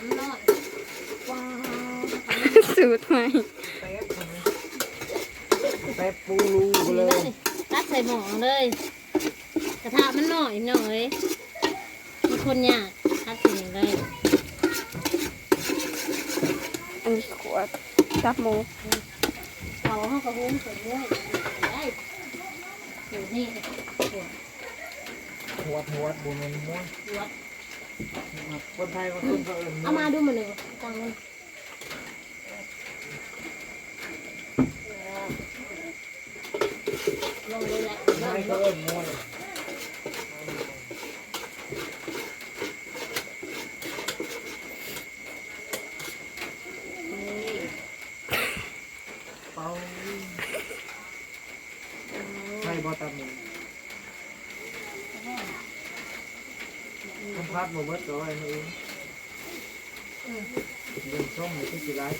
ากับบอตาเขาครัวมากินสบายดีไปพี่น้องตาเผาตัวกับตาเลยเก็บช่องเมนูสองหมอสองกันเลยหมูตับเฮ้ยพัดเทรนอะไรบอกซุปเปอร์ใส่กระทะถามหน่อยว้าวสูตรใหม่เต๊ะคนนี้เต๊ะปูรูไปนี่เลเลยยตักใส่หม้อเลย กระทะมันหน่อยหน่อยมีคนยากตักใส่อย่างไรอันนี้ขวดจับหมูเขาเขากระหุ้มใส่เนื้อได้อยู่นี่หัวดหัวดบุญมันม้วนวัด คนไทยมาขึ้นก็เอิญเอามาดูมาหนึ่งตังมันลงเลยแหละไทยก็เอิญมวนนี่เป่าไทยบอตามี คำพัดโมเบิร์ตก็ไอ้นี่เรื่องช่องในที่สิร้าย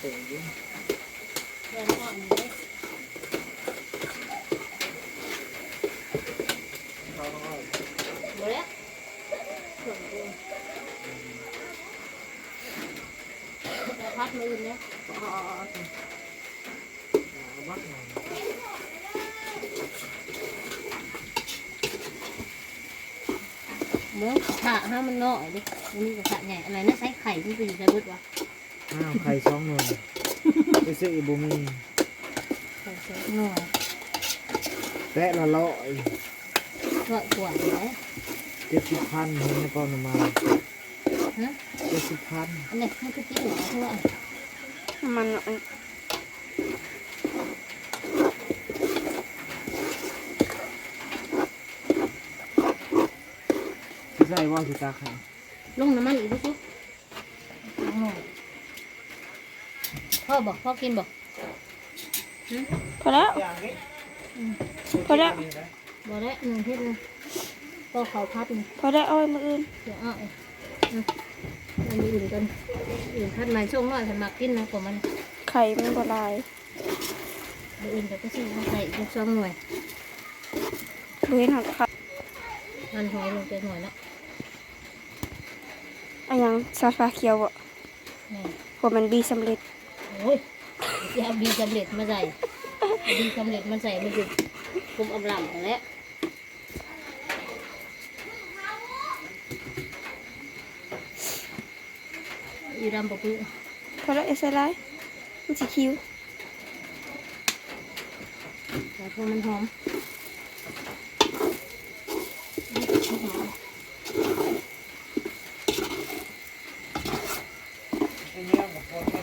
เต็มยิ่งเดินก่อนเลยเขาต้องเอาหมดแล้วส่วนตัวแต่พัดมือเนี่ยเอาบักหน่อยเมื่อกระทะห้ามันน้อยดิมันมีกระทะใหญ่อะไรนะใส่ไข่ที่ไปอยู่ในบึดวะอ้าวไข่ช่องหน่อยไปซื้ออีบูมีใส่ใส่หน่อยแตะละร้อยก็กว่าเลยเจ็ดสิบพันเห็นในกองมาฮะเจ็ดสิบพันอันนี้มันคือจิ้มเหรอเพราะว่าน้ำมันหน่อย ที่ใส่ ว่าสิตาไข่ลงน้ำมันอีกทุกทุกพ่อบอกพ่อกินบอกพอแล้วอย่างนี้พอแล้วบอกได้หนึ่งเฮ็ดเลยพ่อเขาพัดนี่พอแล้วเอาไว้มืออื่นเดี๋ยวเอาเองอืมอันนี้อื่นกันอื่นพัดใหม่ช่วงน้อยฉันมากินนะกว่ามัน ไข่มันบลายเดี๋ยวอื่นเดี๋ยวก็ซื้อมาใส่อีกสองหน่วยดูเห็นหักไข่มันหอยลงไปหน่วยเนาะ อันยังซาฟ้าเขียวอะนี่กว่ามันบีสำเร็จโอ้ยจะเอาบีสำเร็จมาใส่เอาบีสำเร็จมาใส่มันจะคุมอำลำแล้วอีดำปะปื้อพอแล้วเอสไลด์มันสีคิ้วแต่พวกมันหอม ไอ้เนี้ยกับคน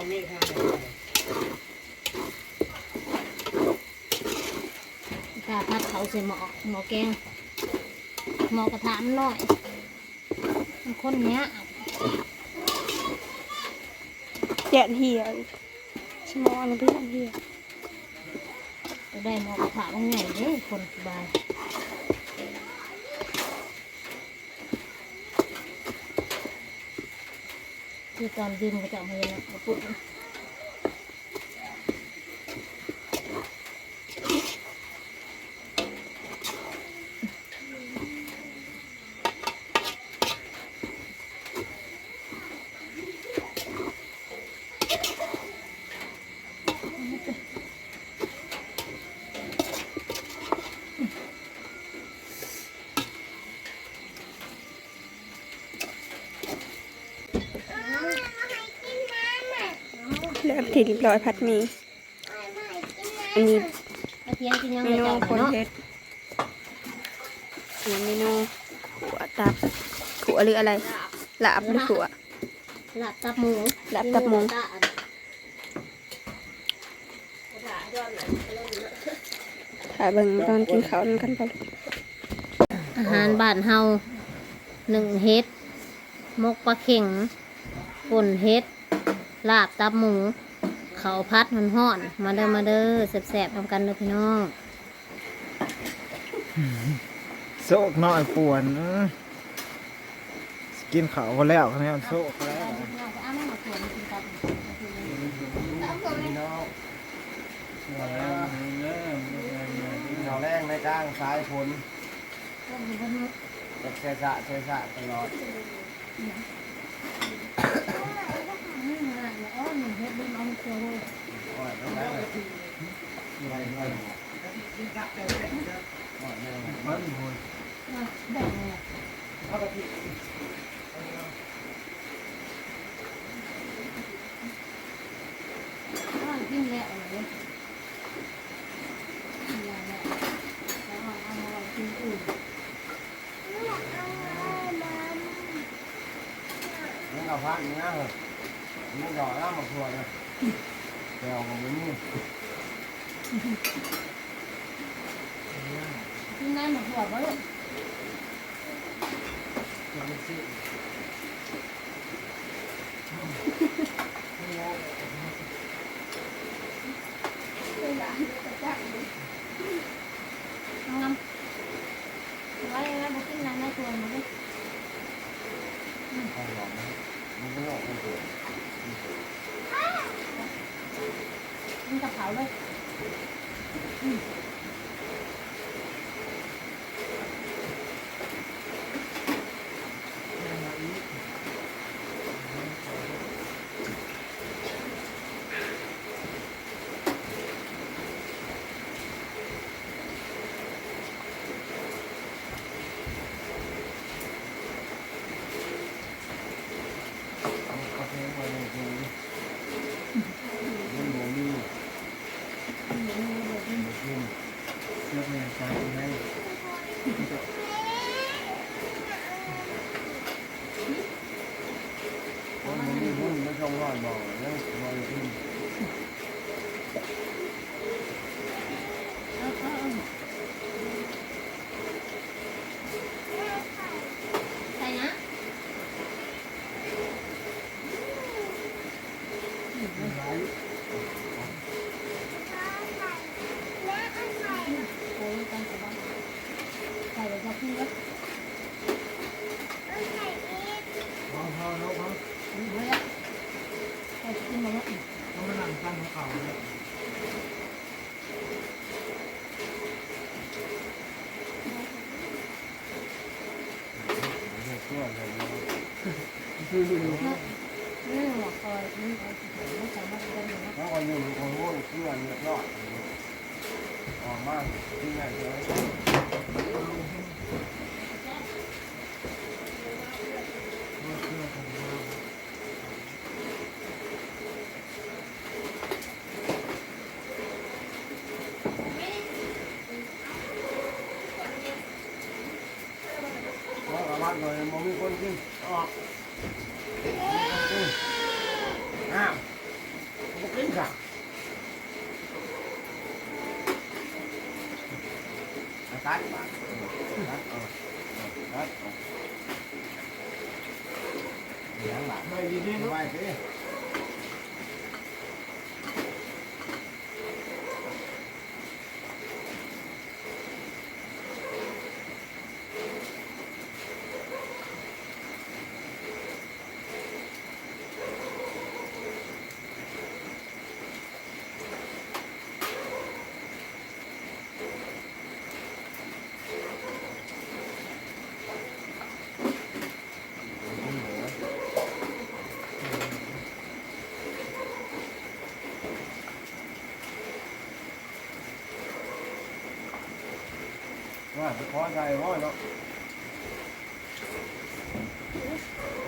เป็นไงเนี่ยนี่ลงไปตรงนี้หน่อามีดทางไหนกาพัดเขาใส่หม้อหม้อแกงหม้อกระทะมันน้อยมันคนเนี้ยแยนเหี่ยอีกสมองมันเป็นอันเหี่ยจะได้หม้อกระทะมันใหญ่เด้คนสบาย คือตอนดื่มก็จะเอามาเนาะกระปุก เแล้ว ที่เรียบร้อยผัดหมีอันนี้กระเทียมกินยังเมไม่นูได้คนเนาะเฮ็ดอันนี้เมนูขัวตับขัวหรืออะไรลาบหรือขัว หลับตับหมูหลับตับหมู ถ่ายเบิ่งตอนกินข้าวนั่นกันพออาหารบ้านเฮาหนึ่งเฮ็ดมกปลาเข่งป่นเฮ็ดลาบตับหมู เขาวพัดหอนห่อนๆมาเด้อมาเด้อแสบๆทำกันเด้อพี่น้องโซกน้อยป่วนเอ้ยกินข้าวก็แล้วคะโซกแล้วเขาแรงในกลางซ้ายผลจะเชสะเชสะตลอด โอ้ยต้องได้เลยไม่ไม่มันโหยมันเอาพักอย่างนี้เหรอ มันดอกน้ำมาพวนะเดี๋ยวผมไม่มีกินได้หมดหัวบ่ลูกน้องงำไว้ไว้บุกินน้ำในตัวมันเลยเอาหลอกนะมันก็ออกมาตัว กินกระเพราเลย เอากาแฟไปเลยคือมันโมมีกินเลือกแม่ใจให้คนมันมีหุ้นไม่ต้องรอดบอกแล้วรอยขึ้น ใช่นะโอ้ยกันสบายใส่เลยจะพูดว่า พอพอแล้วพอ เฮ้ยใส่กินมาแล้ว เขามานั่งตั้งเขาเลยตัวอะไรเนาะ นี่หัวคอยนี่เอาไม่สามารถจะได้นะแล้ววันหนึ่งคนง่วงเชื่อเลือดรอดออกมาที่ไหนเลยว่าระมัดเลยมันมีคนกินออกอ้าวมันกินค่ะ ตัดมาตัดเออตัด เลี้ยงหลังไม่ดีดีไม่สิว่า ขอใจม้อเนาะ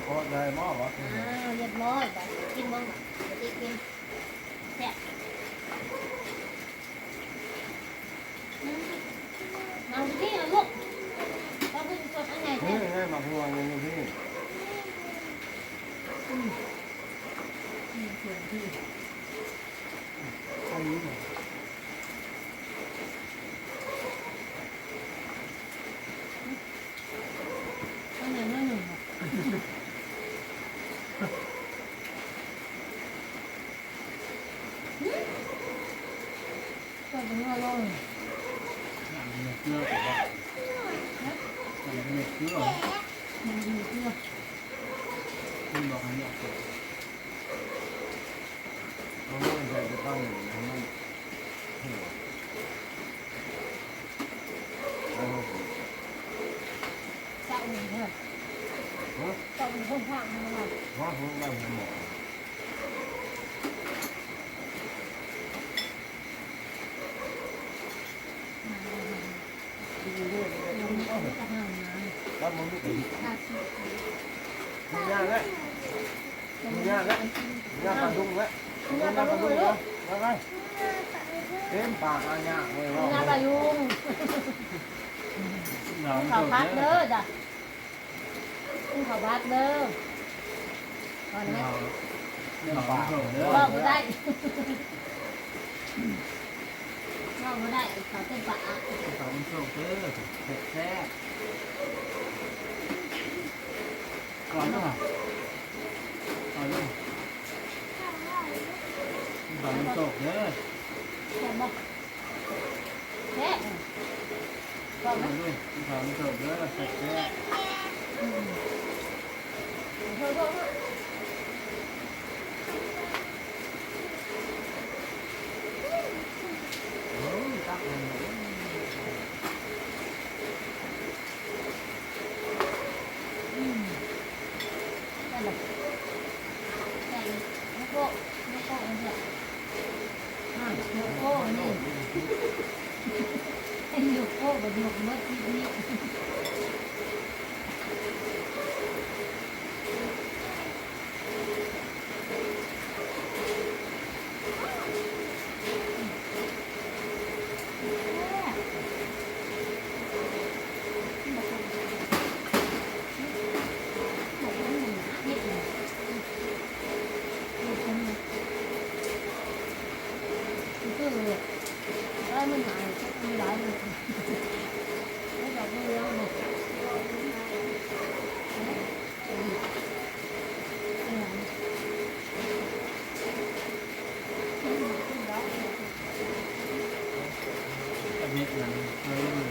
ขอใจม้อวะอ่าเรียบร้อยไปกินบ้างน อันไหนไม่หนึ่งอะ ก็เป็นว่าลงเแล้วมึงไม่ถึงำถ้าซื้อมึงยากเลยมึงยากเลยมึงยากปลาดุกเลยมึงยากปลาดุกเลยไป ไปเต็มปากอันยากเลยว่าน้ำปลายุงข้าวพัดเด้อะข้อตอนนี้เต็มปากเด้อว่าไม่ได้ว่าไม่ได้เขาเต็มปากสองโชคเด้อแซ่บก่อนเนาะก่อะสองโชคเด้อแค่บอกแค่ก็ก่อนไม่ด้วยสองโชคเด้อเผ็ดแซ่บ เธอก็ โอ้ยตักเลย ได้หรอกได้แล้วก็ แล้วก็อันเนี้ยอ่าแล้วก็นี่ไอ้หยกโก้แบบหยกเมื่อกี้นี้มันหายมันได้มันไม่ดอกไม่เลี้ยงมัน Dạ. เม็ดนั้นเคยมี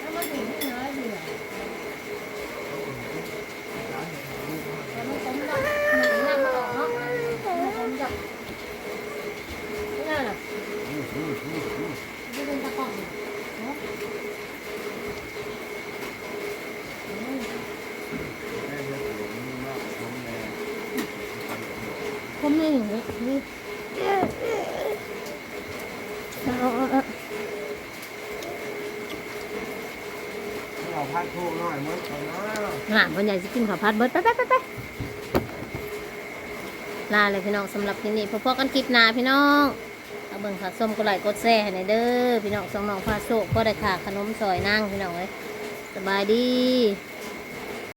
ถ้ามันถึงที่น้อยเดียวแต่มันสมดับหนึ่งนั่งมาออกเนาะมันสมดับไม่ได้หรอกไม่เป็นตะกอนเนาะ ผมนี่นี่เราพัดทูหน่อยมั้งก่อนนะหลานคนใหญ่จะกินข้าวผัดเบิดไปไปไปไปลาเลยพี่น้องสำหรับที่นี่พบกันคลิปหน้าพี่น้องเอาเบิ่งขาส้มก็ไหลกดแซ่ให้หน่อยเด้อพี่น้องสองน้องพาโซกก็ได้ค่ะขนมซอยนั่งพี่น้องเอ้ยสบายดี